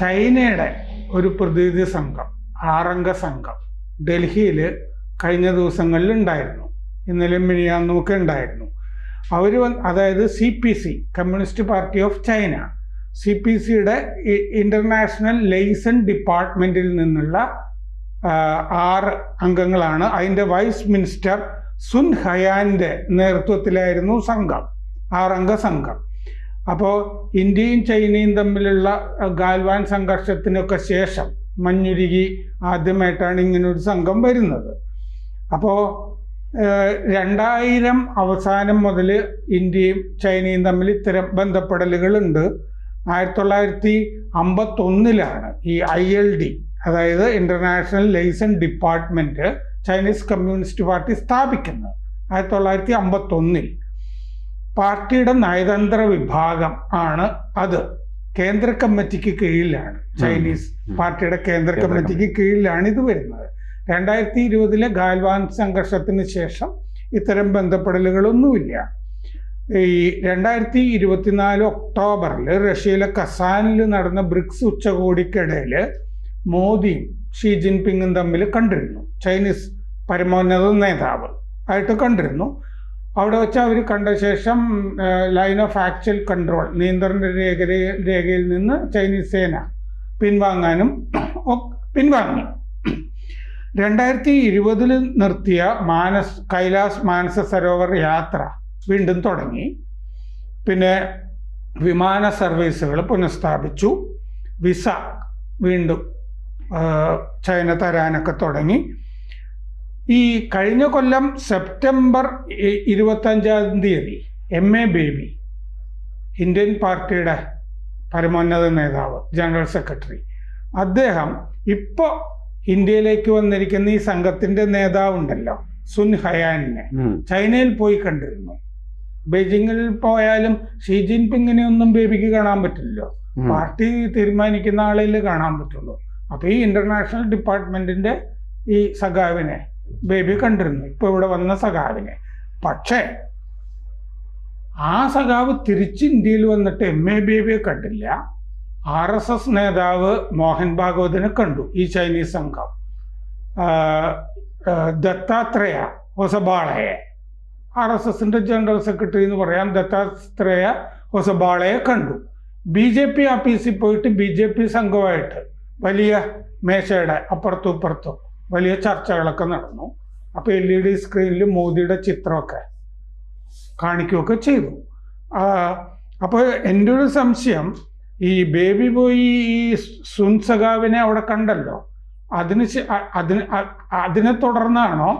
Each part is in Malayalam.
ചൈനയുടെ ഒരു പ്രതിനിധി സംഘം ആറംഗ സംഘം ഡൽഹിയിൽ കഴിഞ്ഞ ദിവസങ്ങളിൽ ഉണ്ടായിരുന്നു. ഇന്നലെ മിനിയാന്നൊക്കെ ഉണ്ടായിരുന്നു. അവർ അതായത് C P C communist party of China C P സിയുടെ ഇന്റർനാഷണൽ ലൈസൺ ഡിപ്പാർട്ട്മെന്റിൽ നിന്നുള്ള ആറ് അംഗങ്ങളാണ്. അതിന്റെ വൈസ് മിനിസ്റ്റർ സുൻ ഹയാന്റെ നേതൃത്വത്തിലായിരുന്നു സംഘം ആറംഗ സംഘം. അപ്പോൾ ഇന്ത്യയും ചൈനയും തമ്മിലുള്ള ഗാൽവാൻ സംഘർഷത്തിനൊക്കെ ശേഷം മഞ്ഞുരുകി ആദ്യമായിട്ടാണ് ഇങ്ങനൊരു സംഘം വരുന്നത്. അപ്പോൾ രണ്ടായിരം അവസാനം മുതൽ ഇന്ത്യയും ചൈനയും തമ്മിൽ ഇത്തരം ബന്ധപ്പെടലുകളുണ്ട്. ആയിരത്തി തൊള്ളായിരത്തി അമ്പത്തൊന്നിലാണ് ഈ ഐ എൽ ഡി അതായത് international liaison department Chinese communist party സ്ഥാപിക്കുന്നത്. ആയിരത്തി തൊള്ളായിരത്തി അമ്പത്തൊന്നിൽ. പാർട്ടിയുടെ നയതന്ത്ര വിഭാഗം ആണ് അത്. കേന്ദ്ര കമ്മിറ്റിക്ക് കീഴിലാണ്. ചൈനീസ് പാർട്ടിയുടെ കേന്ദ്ര കമ്മിറ്റിക്ക് കീഴിലാണ് ഇത് വരുന്നത്. രണ്ടായിരത്തി ഇരുപതിലെ ഗാൽവാൻ സംഘർഷത്തിന് ശേഷം ഇത്തരം ബന്ധപ്പെടലുകളൊന്നുമില്ല. ഈ രണ്ടായിരത്തി ഇരുപത്തിനാല് ഒക്ടോബറിൽ റഷ്യയിലെ കസാനിൽ നടന്ന ബ്രിക്സ് ഉച്ചകോടിക്കിടയിൽ മോദിയും ഷീ ജിൻപിങ്ങും തമ്മിൽ കണ്ടിരുന്നു. ചൈനീസ് പരമോന്നത നേതാവ് ആയിട്ട് കണ്ടിരുന്നു. അവിടെ വെച്ച് അവർ കണ്ട ശേഷം ലൈൻ ഓഫ് ആക്ച്വൽ കൺട്രോൾ നിയന്ത്രണ രേഖ രേഖയിൽ നിന്ന് ചൈനീസ് സേന പിൻവാങ്ങാനും പിൻവാങ്ങി. രണ്ടായിരത്തി ഇരുപതിൽ നിർത്തിയ മാനസ് കൈലാസ് മാനസ സരോവർ യാത്ര വീണ്ടും തുടങ്ങി. പിന്നെ വിമാന സർവീസുകൾ പുനഃസ്ഥാപിച്ചു. വിസ വീണ്ടും ചൈന തരാനൊക്കെ തുടങ്ങി. ഈ കഴിഞ്ഞ കൊല്ലം സെപ്റ്റംബർ ഇരുപത്തഞ്ചാം തീയതി എം എ ബേബി ഇന്ത്യൻ പാർട്ടിയുടെ പരമോന്നത നേതാവ് ജനറൽ സെക്രട്ടറി അദ്ദേഹം ഇപ്പോൾ ഇന്ത്യയിലേക്ക് വന്നിരിക്കുന്ന ഈ സംഘത്തിന്റെ നേതാവുണ്ടല്ലോ സുൻ ഹയാനിനെ. ചൈനയിൽ പോയി കണ്ടിരുന്നു. ബെയ്ജിങ്ങിൽ പോയാലും ഷീ ജിൻപിങ്ങിനെ ഒന്നും ബേബിക്ക് കാണാൻ പറ്റില്ലല്ലോ. പാർട്ടി തീരുമാനിക്കുന്ന ആളിൽ കാണാൻ പറ്റുള്ളൂ. അപ്പൊ ഈ ഇന്റർനാഷണൽ ഡിപ്പാർട്ട്മെന്റിന്റെ ഈ സഖാവിനെ ബേബി കണ്ടിരുന്നു. ഇപ്പോൾ ഇവിടെ വന്ന സഖാവിനെ. പക്ഷേ ആ സഖാവ് തിരിച്ച് ഇന്ത്യയിൽ വന്നിട്ട് എം എ ബേബിയെ കണ്ടില്ല. ആർ എസ് എസ് നേതാവ് മോഹൻ ഭാഗവതിനെ കണ്ടു ഈ ചൈനീസ് സംഘം. ദത്താത്രേയ ഹൊസബാളയെ ആർ എസ് എസിന്റെ ജനറൽ സെക്രട്ടറി എന്ന് പറയാം. ദത്താത്രേയ ഹൊസബാളയെ കണ്ടു. ബി ജെ പി ഓഫീസിൽ പോയിട്ട് ബി ജെ പി സംഘമായിട്ട് വലിയ മേശയുടെ അപ്പുറത്തും ഇപ്പുറത്തും വലിയ ചർച്ചകളൊക്കെ നടന്നു. അപ്പോൾ എൽ ഇ ഡി സ്ക്രീനിൽ മോദിയുടെ ചിത്രമൊക്കെ കാണിക്കുകയൊക്കെ ചെയ്തു. അപ്പോൾ എന്റെ ഒരു സംശയം ഈ ബേബി ബോയ് ഈ സുൻ സഖാവിനെ അവിടെ കണ്ടല്ലോ? അതിന് അതിന് അതിനെ തുടർന്നാണോ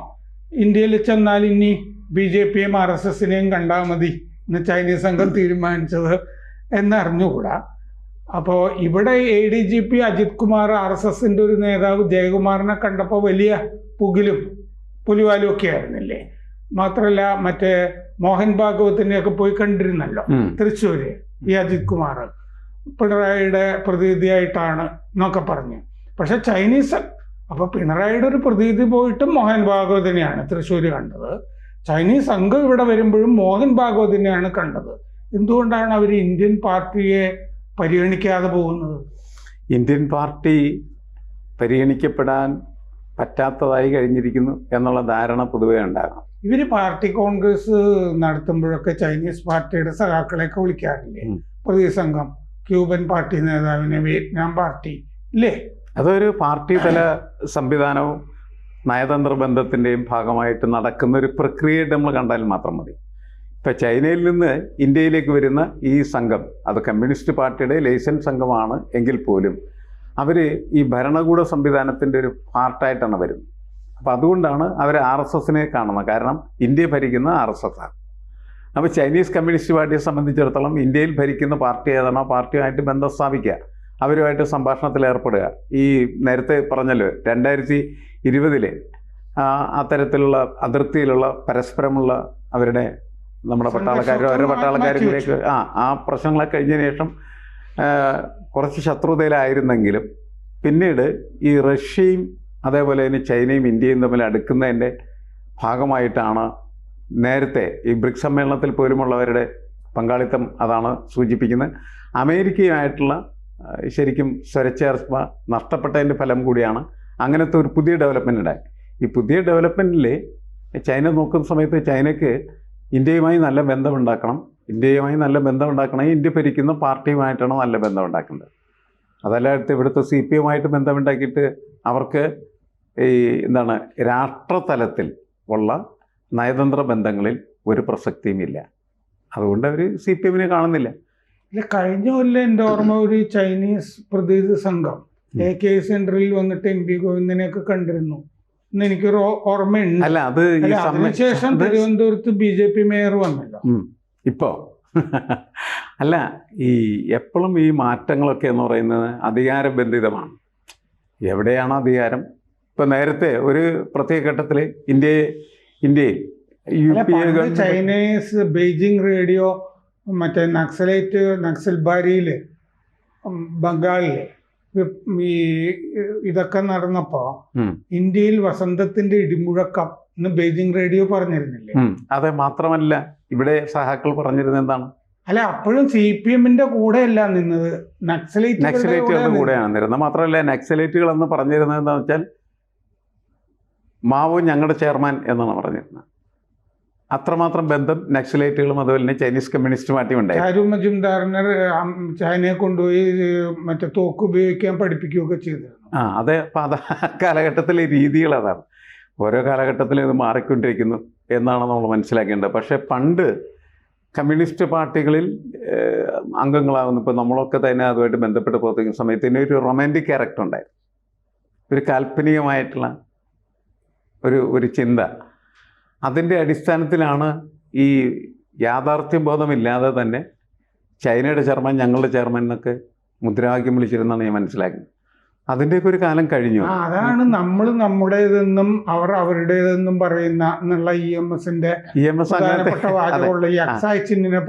ഇന്ത്യയിൽ ചെന്നാൽ ഇനി ബി ജെ പിയും ആർ എസ് എസിനെയും കണ്ടാൽ മതി എന്ന് ചൈനീസ് സംഘം തീരുമാനിച്ചത് എന്നറിഞ്ഞുകൂടാ? അപ്പോൾ ഇവിടെ A D G P Ajith Kumar R S എസിന്റെ ഒരു നേതാവ് ജയകുമാറിനെ കണ്ടപ്പോൾ വലിയ പുകിലും പുലിവാലും ഒക്കെ ആയിരുന്നില്ലേ? മാത്രമല്ല മറ്റേ മോഹൻ ഭാഗവത്തിനെയൊക്കെ പോയി കണ്ടിരുന്നല്ലോ. തൃശ്ശൂര് ഈ അജിത് കുമാർ പിണറായിയുടെ പ്രതിനിധിയായിട്ടാണ് എന്നൊക്കെ പറഞ്ഞു. പക്ഷെ ചൈനീസ് അപ്പൊ പിണറായിയുടെ ഒരു പ്രതിനിധി പോയിട്ടും മോഹൻ ഭാഗവതിനെയാണ് തൃശ്ശൂര് കണ്ടത്. ചൈനീസ് അംഗം ഇവിടെ വരുമ്പോഴും മോഹൻ ഭാഗവതിനെയാണ് കണ്ടത്. എന്തുകൊണ്ടാണ് അവർ ഇന്ത്യൻ പാർട്ടിയെ പരിഗണിക്കാതെ പോകുന്നത്? ഇന്ത്യൻ പാർട്ടി പരിഗണിക്കപ്പെടാൻ പറ്റാത്തതായി കഴിഞ്ഞിരിക്കുന്നു എന്നുള്ള ധാരണ പൊതുവെ ഉണ്ടാകാം. ഇവർ പാർട്ടി കോൺഗ്രസ് നടത്തുമ്പോഴൊക്കെ ചൈനീസ് പാർട്ടിയുടെ സഖാക്കളെയൊക്കെ വിളിക്കാറില്ലേ? പ്രതിസംഘം പ്രതി സംഘം ക്യൂബൻ പാർട്ടി നേതാവിനെ വിയറ്റ്നാം പാർട്ടി ഇല്ലേ? അതൊരു പാർട്ടി തല സംവിധാനവും നയതന്ത്ര ബന്ധത്തിന്റെയും ഭാഗമായിട്ട് നടക്കുന്ന ഒരു പ്രക്രിയയായിട്ട് നമ്മൾ കണ്ടാൽ മാത്രം മതി. ഇപ്പം ചൈനയിൽ നിന്ന് ഇന്ത്യയിലേക്ക് വരുന്ന ഈ സംഘം അത് കമ്മ്യൂണിസ്റ്റ് പാർട്ടിയുടെ ലൈസൻസ് സംഘമാണ് എങ്കിൽ പോലും അവർ ഈ ഭരണകൂട സംവിധാനത്തിന്റെ ഒരു പാർട്ടായിട്ടാണ് വരുന്നത്. അപ്പോൾ അതുകൊണ്ടാണ് അവർ ആർ എസ് എസിനെ കാണുന്നത്. കാരണം ഇന്ത്യ ഭരിക്കുന്ന ആർ എസ് എസ് ആണ്. അപ്പോൾ ചൈനീസ് കമ്മ്യൂണിസ്റ്റ് പാർട്ടിയെ സംബന്ധിച്ചിടത്തോളം ഇന്ത്യയിൽ ഭരിക്കുന്ന പാർട്ടി ഏതാണോ പാർട്ടിയുമായിട്ട് ബന്ധം സ്ഥാപിക്കുക അവരുമായിട്ട് സംഭാഷണത്തിൽ ഏർപ്പെടുക. ഈ നേരത്തെ പറഞ്ഞല്ലോ രണ്ടായിരത്തി ഇരുപതിലെ അത്തരത്തിലുള്ള അതിർത്തിയിലുള്ള പരസ്പരമുള്ള അവരുടെ നമ്മുടെ പട്ടാളക്കാരും അവരുടെ പട്ടാളക്കാരിലേക്ക് ആ ആ പ്രശ്നങ്ങളൊക്കെ കഴിഞ്ഞതിന് ശേഷം കുറച്ച് ശത്രുതയിലായിരുന്നെങ്കിലും പിന്നീട് ഈ റഷ്യയും അതേപോലെ തന്നെ ചൈനയും ഇന്ത്യയും തമ്മിൽ അടുക്കുന്നതിന്റെ ഭാഗമായിട്ടാണ് നേരത്തെ ഈ ബ്രിക്സ് സമ്മേളനത്തിൽ പോലുമുള്ളവരുടെ പങ്കാളിത്തം അതാണ് സൂചിപ്പിക്കുന്നത്. അമേരിക്കയുമായിട്ടുള്ള ശരിക്കും സ്വരച്ചേർച്ച നഷ്ടപ്പെട്ടതിന്റെ ഫലം കൂടിയാണ് അങ്ങനത്തെ ഒരു പുതിയ ഡെവലപ്മെന്റ് ഉണ്ടായി ഈ പുതിയ ഡെവലപ്മെന്റിൽ ചൈന നോക്കുന്ന സമയത്ത് ചൈനയ്ക്ക് ഇന്ത്യയുമായി നല്ല ബന്ധമുണ്ടാക്കണം. ഇന്ത്യയുമായി നല്ല ബന്ധമുണ്ടാക്കണമെങ്കിൽ ഇന്ത്യ ഭരിക്കുന്ന പാർട്ടിയുമായിട്ടാണ് നല്ല ബന്ധമുണ്ടാക്കേണ്ടത് അതല്ലാത്ത ഇവിടുത്തെ സി പി എമ്മായിട്ട് ബന്ധമുണ്ടാക്കിയിട്ട് അവർക്ക് ഈ എന്താണ് രാഷ്ട്രതലത്തിൽ ഉള്ള നയതന്ത്ര ബന്ധങ്ങളിൽ ഒരു പ്രസക്തിയും ഇല്ല അതുകൊണ്ട് അവർ സി പി എമ്മിനെ കാണുന്നില്ല. ഇല്ല കഴിഞ്ഞ കൊല്ലം എന്റെ ഓർമ്മ ഒരു ചൈനീസ് പ്രതിനിധി സംഘം. എ കെ സെന്ററിൽ വന്നിട്ട് എം പി ഗോവിന്ദനെയൊക്കെ കണ്ടിരുന്നു. എന്ന് എനിക്കൊരു ഓർമ്മയുണ്ട്. അല്ല അത് അതിനുശേഷം തിരുവനന്തപുരത്ത് ബി ജെ പി മേയർ വന്നില്ല. ഇപ്പോ. അല്ല ഈ എപ്പോഴും ഈ മാറ്റങ്ങളൊക്കെ എന്ന് പറയുന്നത് അധികാരബന്ധിതമാണ് എവിടെയാണ് അധികാരം? ഇപ്പൊ നേരത്തെ ഒരു പ്രത്യേക ഘട്ടത്തിൽ ഇന്ത്യയെ ഇന്ത്യയിൽ U P A Chinese Beijing radio മറ്റേ നക്സലൈറ്റ് നക്സൽബാരിയിൽ ബംഗാളിൽ ഈ ഇതൊക്കെ നടന്നപ്പോ ഇന്ത്യയിൽ വസന്തത്തിന്റെ ഇടിമുഴക്കം എന്ന് ബെയ്ജിംഗ് റേഡിയോ പറഞ്ഞിരുന്നില്ലേ? അതെ മാത്രമല്ല ഇവിടെ സഹാക്കൾ പറഞ്ഞിരുന്നത് എന്താണ്? അല്ല അപ്പോഴും സി പി എമ്മിന്റെ കൂടെ അല്ല നിന്നത്. നക്സലേറ്റുകളുടെ കൂടെയാണ് കൂടെയാണ് നിരുന്നത് മാത്രമല്ല നക്സലേറ്റുകൾ എന്ന് പറഞ്ഞിരുന്നത് എന്താ വെച്ചാൽ മാവോ ഞങ്ങളുടെ ചെയർമാൻ എന്നാണ് പറഞ്ഞിരുന്നത്. അത്രമാത്രം ബന്ധം നക്സലേറ്റുകളും അതുപോലെ തന്നെ ചൈനീസ് കമ്മ്യൂണിസ്റ്റ് പാർട്ടിയും ഉണ്ടായി ചാരു മജുംദാറിനെ ചൈനയെ കൊണ്ടുപോയി മറ്റേ തോക്ക് ഉപയോഗിക്കാൻ പഠിപ്പിക്കുകയൊക്കെ ചെയ്തിരുന്നു. ആ അതെ അപ്പം അത് കാലഘട്ടത്തിലെ രീതികൾ അതാണ്. ഓരോ കാലഘട്ടത്തിലും ഇത് മാറിക്കൊണ്ടിരിക്കുന്നു എന്നാണ് നമ്മൾ മനസ്സിലാക്കേണ്ടത്. പക്ഷേ പണ്ട് കമ്മ്യൂണിസ്റ്റ് പാർട്ടികളിൽ അംഗങ്ങളാകുന്നു ഇപ്പോൾ നമ്മളൊക്കെ തന്നെ അതുമായിട്ട് ബന്ധപ്പെട്ട് പോകുന്ന സമയത്ത് തന്നെ ഒരു റൊമാന്റിക് ക്യാരക്ടർ ഉണ്ടായിരുന്നു. ഒരു കാൽപ്പനികമായിട്ടുള്ള ഒരു ഒരു ചിന്ത. അതിന്റെ അടിസ്ഥാനത്തിലാണ് ഈ യാഥാർത്ഥ്യ ബോധമില്ലാതെ തന്നെ ചൈനയുടെ ചെയർമാൻ ഞങ്ങളുടെ ചെയർമാൻ എന്നൊക്കെ മുദ്രാവാക്യം വിളിച്ചിരുന്നാണ് ഞാൻ മനസ്സിലാക്കുന്നത്. അതിന്റെയൊക്കെ ഒരു കാലം കഴിഞ്ഞു. അതാണ് നമ്മൾ നമ്മുടേതെന്നും അവർ അവരുടേതെന്നും പറയുന്ന എന്നുള്ള ഇ എം എസിന്റെ ഇ എം എസ് വാചകമുള്ള ഈ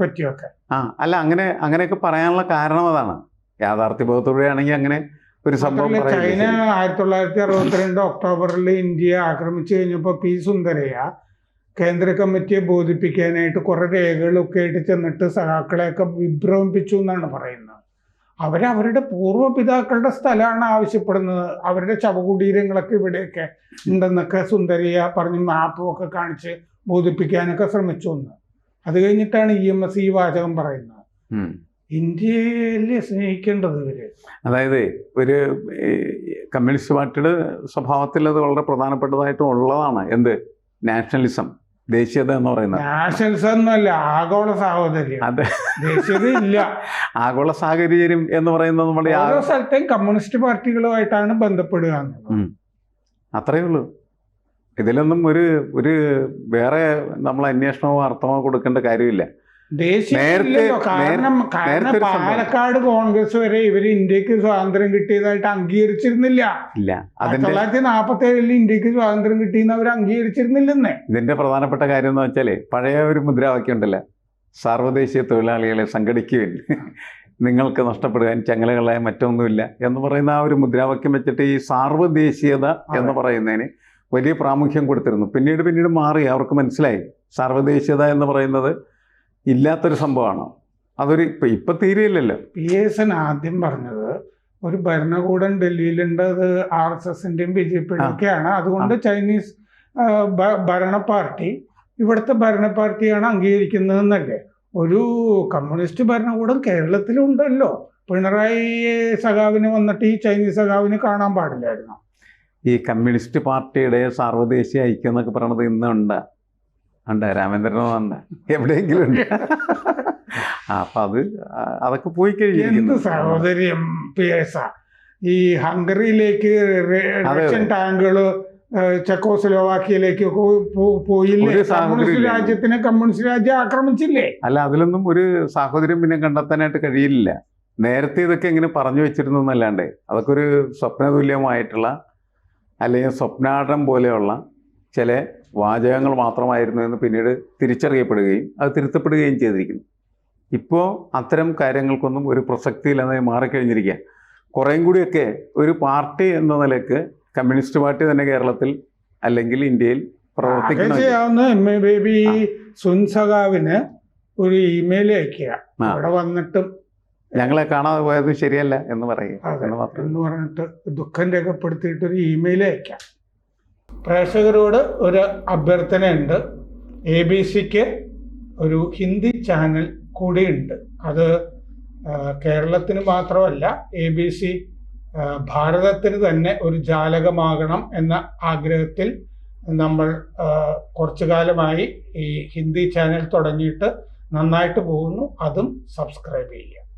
പറ്റിയൊക്കെ. ആ അല്ല അങ്ങനെ അങ്ങനെയൊക്കെ പറയാനുള്ള കാരണം അതാണ്. യാഥാർത്ഥ്യബോധത്തോടെ ബോധത്തോടെയാണെങ്കിൽ അങ്ങനെ ഒരു സംഭവം ചൈന ആയിരത്തി തൊള്ളായിരത്തി അറുപത്തിരണ്ട് ഒക്ടോബറിൽ ഇന്ത്യയെ ആക്രമിച്ചു കഴിഞ്ഞപ്പോൾ പി സുന്ദരയ്യ കേന്ദ്ര കമ്മിറ്റിയെ ബോധിപ്പിക്കാനായിട്ട് കുറെ രേഖകളൊക്കെ ആയിട്ട് ചെന്നിട്ട് സഹാക്കളെയൊക്കെ വിഭ്രമിപ്പിച്ചു എന്നാണ് പറയുന്നത്. അവരവരുടെ പൂർവപിതാക്കളുടെ സ്ഥലമാണ് ആവശ്യപ്പെടുന്നത്. അവരുടെ ശവകുടീരങ്ങളൊക്കെ ഇവിടെയൊക്കെ ഉണ്ടെന്നൊക്കെ സുന്ദരിയ പറഞ്ഞ് മാപ്പും ഒക്കെ കാണിച്ച് ബോധിപ്പിക്കാനൊക്കെ ശ്രമിച്ചു എന്ന്. അത് കഴിഞ്ഞിട്ടാണ് ഇ എം എസ് ഈ വാചകം പറയുന്നത്. ഇന്ത്യയിൽ സ്നേഹിക്കേണ്ടത് ഇവർ. അതായത് ഒരു കമ്മ്യൂണിസ്റ്റ് പാർട്ടിയുടെ സ്വഭാവത്തിൽ അത് വളരെ പ്രധാനപ്പെട്ടതായിട്ടും ഉള്ളതാണ്. എന്ത്? നാഷണലിസം. ദേശീയത എന്ന് പറയുന്നത്. നാഷണൽസ് ഒന്നുമല്ല ആഗോള സാഹോദര്യം. അതെ. ദേശീയത ഇല്ല ആഗോള സാഹചര്യം എന്ന് പറയുന്നത് നമ്മുടെ ആഗോള ഓരോ സ്ഥലത്തെയും കമ്മ്യൂണിസ്റ്റ് പാർട്ടികളുമായിട്ടാണ് ബന്ധപ്പെടുക അത്രയേ ഉള്ളൂ. ഇതിലൊന്നും ഒരു ഒരു വേറെ നമ്മൾ അന്വേഷണമോ അർത്ഥമോ കൊടുക്കേണ്ട കാര്യമില്ല. കാരണം പാലക്കാട് കോൺഗ്രസ് വരെ ഇവർ ഇന്ത്യയ്ക്ക് സ്വാതന്ത്ര്യം കിട്ടിയതായിട്ട് അംഗീകരിച്ചിരുന്നില്ല. ഇല്ല. തൊള്ളായിരത്തി നാൽപ്പത്തി ഏഴിൽ ഇന്ത്യയ്ക്ക് സ്വാതന്ത്ര്യം കിട്ടിയെന്ന് അവർ അംഗീകരിച്ചിരുന്നില്ലെന്നേ. ഇതിന്റെ പ്രധാനപ്പെട്ട കാര്യം എന്ന് വെച്ചാൽ പഴയ ഒരു മുദ്രാവാക്യം ഉണ്ടല്ലോ സാർവദേശീയ തൊഴിലാളികളെ സംഘടിക്കുവിൻ. നിങ്ങൾക്ക് നഷ്ടപ്പെടുവാൻ ചങ്ങലകളെ മറ്റൊന്നുമില്ല എന്ന് പറയുന്ന ആ ഒരു മുദ്രാവാക്യം വെച്ചിട്ട് ഈ സാർവദേശീയത എന്ന് പറയുന്നതിന് വലിയ പ്രാമുഖ്യം കൊടുത്തിരുന്നു. പിന്നീട് പിന്നീട് മാറി. അവർക്ക് മനസ്സിലായി. സാർവദേശീയത എന്ന് പറയുന്നത് ഇല്ലാത്തൊരു സംഭവമാണ്. അതൊരു ഇപ്പൊ ഇപ്പൊ തീരെയില്ലല്ലോ. പി എസ് എൻ ആദ്യം പറഞ്ഞത് ഒരു ഭരണകൂടം ഡൽഹിയിലുണ്ട് അത് ആർ എസ് എസിന്റെയും ബി ജെ പിയുടെയും ഒക്കെയാണ് അതുകൊണ്ട് ചൈനീസ് ഭരണ പാർട്ടി ഇവിടുത്തെ ഭരണ പാർട്ടിയാണ് അംഗീകരിക്കുന്നതെന്നല്ലേ? ഒരു കമ്മ്യൂണിസ്റ്റ് ഭരണകൂടം കേരളത്തിലുണ്ടല്ലോ. പിണറായി സഖാവിന് വന്നിട്ട് ഈ ചൈനീസ് സഖാവിന് കാണാൻ പാടില്ലായിരുന്നു? ഈ കമ്മ്യൂണിസ്റ്റ് പാർട്ടിയുടെ സാർവദേശീയ ഐക്യം എന്നൊക്കെ പറയണത് ഇന്നുണ്ട്. ഉണ്ട് രാമേന്ദ്രൻ ഉണ്ട് എവിടെയെങ്കിലും ഉണ്ട്. അപ്പൊ അത് അതൊക്കെ പോയി കഴിഞ്ഞിരിക്കുന്നു. സഹോദര്യം ഈ ഹംഗറിയിലേക്ക്. റഷ്യൻ ടാങ്കുകൾ ഏഹ്, ചെക്കോസ്ലോവാക്കിയയിലേക്ക് പോയില്ലേ? കമ്മ്യൂണിസ്റ്റ് രാജ്യത്തിന് രാജ്യത്തിനെ കമ്മ്യൂണിസ്റ്റ് രാജ്യം ആക്രമിച്ചില്ലേ? അല്ല അതിലൊന്നും ഒരു സാഹോദര്യം പിന്നെ കണ്ടെത്താനായിട്ട് കഴിയില്ല. നേരത്തെ ഇതൊക്കെ ഇങ്ങനെ പറഞ്ഞു വെച്ചിരുന്നു എന്നല്ലാണ്ട് അതൊക്കെ ഒരു സ്വപ്നതുല്യമായിട്ടുള്ള അല്ലെങ്കിൽ സ്വപ്നാടം പോലെയുള്ള ചില വാചകങ്ങൾ മാത്രമായിരുന്നു എന്ന് പിന്നീട് തിരിച്ചറിയപ്പെടുകയും അത് തിരുത്തപ്പെടുകയും ചെയ്തിരിക്കുന്നു. ഇപ്പോൾ അത്തരം കാര്യങ്ങൾക്കൊന്നും ഒരു പ്രസക്തിയില്ലാതെ മാറിക്കഴിഞ്ഞിരിക്കുക. കുറേയും കൂടിയൊക്കെ ഒരു പാർട്ടി എന്ന നിലയ്ക്ക് കമ്മ്യൂണിസ്റ്റ് പാർട്ടി തന്നെ കേരളത്തിൽ അല്ലെങ്കിൽ ഇന്ത്യയിൽ പ്രവർത്തിക്കുന്ന പ്രവർത്തിക്കണം ചെയ്യാവുന്ന എം എ ബേബി സുൻ ഒരു ഇമെയിൽ അയക്കുക. അവിടെ വന്നിട്ടും ഞങ്ങളെ കാണാതെ പോയത് ശരിയല്ല എന്ന് പറയുക. എന്ന് പറഞ്ഞിട്ട് ദുഃഖം രേഖപ്പെടുത്തിയിട്ട് ഒരു ഇമെയിൽ അയക്കാം. പ്രേക്ഷകരോട് ഒരു അഭ്യർത്ഥനയുണ്ട്. എ ബി സിക്ക് ഒരു ഹിന്ദി ചാനൽ കൂടിയുണ്ട്. അത് കേരളത്തിന് മാത്രമല്ല എ ബി സി ഭാരതത്തിന് തന്നെ ഒരു ജാലകമാകണം എന്ന ആഗ്രഹത്തിൽ നമ്മൾ കുറച്ചു കാലമായി ഈ ഹിന്ദി ചാനൽ തുടങ്ങിയിട്ട് നന്നായിട്ട് പോകുന്നു. അതും സബ്സ്ക്രൈബ് ചെയ്യുക.